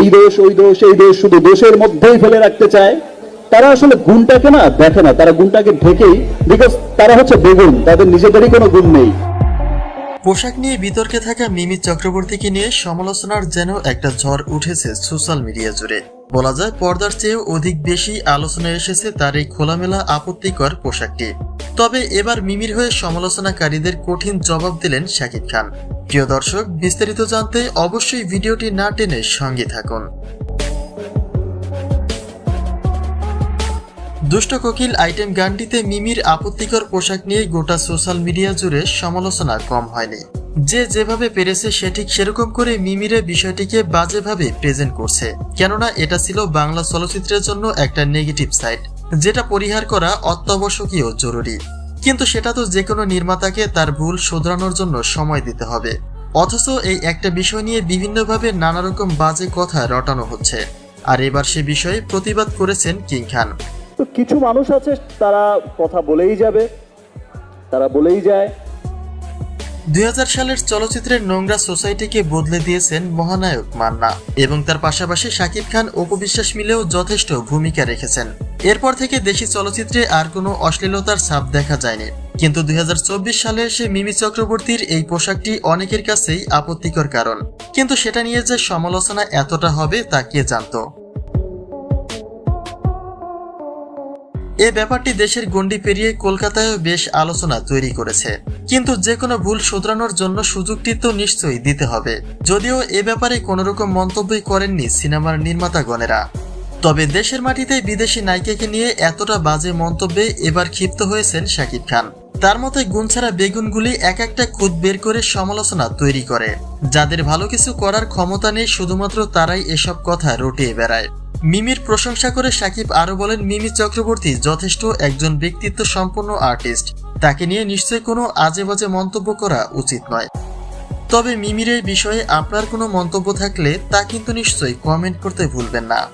এই দোষ ওই দোষ এই দোষ শুধু দোষের মধ্যেই ফেলে রাখতে চায়। তারা আসলে গুণটাকে না দেখে না, তারা গুণটাকে ঢেকেই বিকজ তারা হচ্ছে বেগুন, তাদের নিজেদেরই কোনো গুণ নেই। পোশাক নিয়ে বিতর্কে থাকা মিমি চক্রবর্তীকে নিয়ে সমালোচনার যেন একটা ঝড় উঠেছে সোশ্যাল মিডিয়া জুড়ে। বলা যায় পর্দার চেয়েও অধিক বেশি আলোচনায় এসেছে তার এই খোলামেলা আপত্তিকর পোশাকটি। তবে এবার মিমির হয়ে সমালোচনাকারীদের কঠিন জবাব দিলেন শাকিব খান। প্রিয় দর্শক, বিস্তারিত জানতে অবশ্যই ভিডিওটি না টেনে সঙ্গে থাকুন। দুষ্ট কোকিল আইটেম গানটিতে মিমির আপত্তিকর পোশাক নিয়ে গোটা সোশ্যাল মিডিয়া জুড়ে সমালোচনা কম হয়নি। যে যেভাবে পেরেছে, সে ঠিক সেরকম করে মিমিরে বিষয়টিকে বাজেভাবে প্রেজেন্ট করছে। কেননা, এটা ছিল বাংলা চলচ্চিত্রের জন্য একটা নেগেটিভ সাইড যেটা পরিহার করা অত্যাবশ্যকীয় জরুরি। কিন্তু সেটা তো যে কোনো নির্মাতাকে তার ভুল শোধরানোর জন্য সময় দিতে হবে। অথচ এই একটা বিষয় নিয়ে বিভিন্নভাবে নানা রকম বাজে কথা রটানো হচ্ছে। আর এবার সে বিষয়ে প্রতিবাদ করেছেন কিং খান। তো কিছু মানুষ আছে, তারা কথা বলেই যাবে, তারা বলেই যায় দুই হাজার সালের চলচ্চিত্রের নোংরা সোসাইটিকে বদলে দিয়েছেন মহানায়ক মান্না এবং তার পাশাপাশি শাকিব খান অপবিশ্বাস মিলেও যথেষ্ট ভূমিকা রেখেছেন। এরপর থেকে দেশি চলচ্চিত্রে আর কোনো অশ্লীলতার ছাপ দেখা যায়নি। কিন্তু দুই হাজার চব্বিশ সালে এসে মিমি চক্রবর্তীর এই পোশাকটি অনেকের কাছেই আপত্তিকর কারণ। কিন্তু সেটা নিয়ে যে সমালোচনা এতটা হবে তা কে জানতো? এ ব্যাপারটি দেশের গণ্ডি পেরিয়ে কলকাতায়ও বেশ আলোচনা তৈরি করেছে। কিন্তু যে কোনো ভুল শুধরানোর জন্য সুযোগটি তো নিশ্চয়ই দিতে হবে। যদিও এ ব্যাপারে কোনো রকম মন্তব্যই করেননি সিনেমার নির্মাতাগণেরা। তবে দেশের মাটিতে বিদেশি নায়িকাকে নিয়ে এতটা বাজে মন্তব্যে এবার ক্ষিপ্ত হয়েছেন শাকিব খান। তার মতে গুণ ছাড়া বেগুনগুলি এক একটা খুদ বের করে সমালোচনা তৈরি করে। যাদের ভালো কিছু করার ক্ষমতা নেই, শুধুমাত্র তারাই এসব কথা রটিয়ে বেড়ায়। মিমির প্রশংসা করে সাকিব আরও বলেন, মিমি চক্রবর্তী যথেষ্ট একজন ব্যক্তিত্ব সম্পন্ন আর্টিস্ট। তাকে নিয়ে নিশ্চয় কোনো আজে বাজে মন্তব্য করা উচিত নয়। তবে মিমির এই বিষয়ে আপনার কোনো মন্তব্য থাকলে তা কিন্তু নিশ্চয়ই কমেন্ট করতে ভুলবেন না।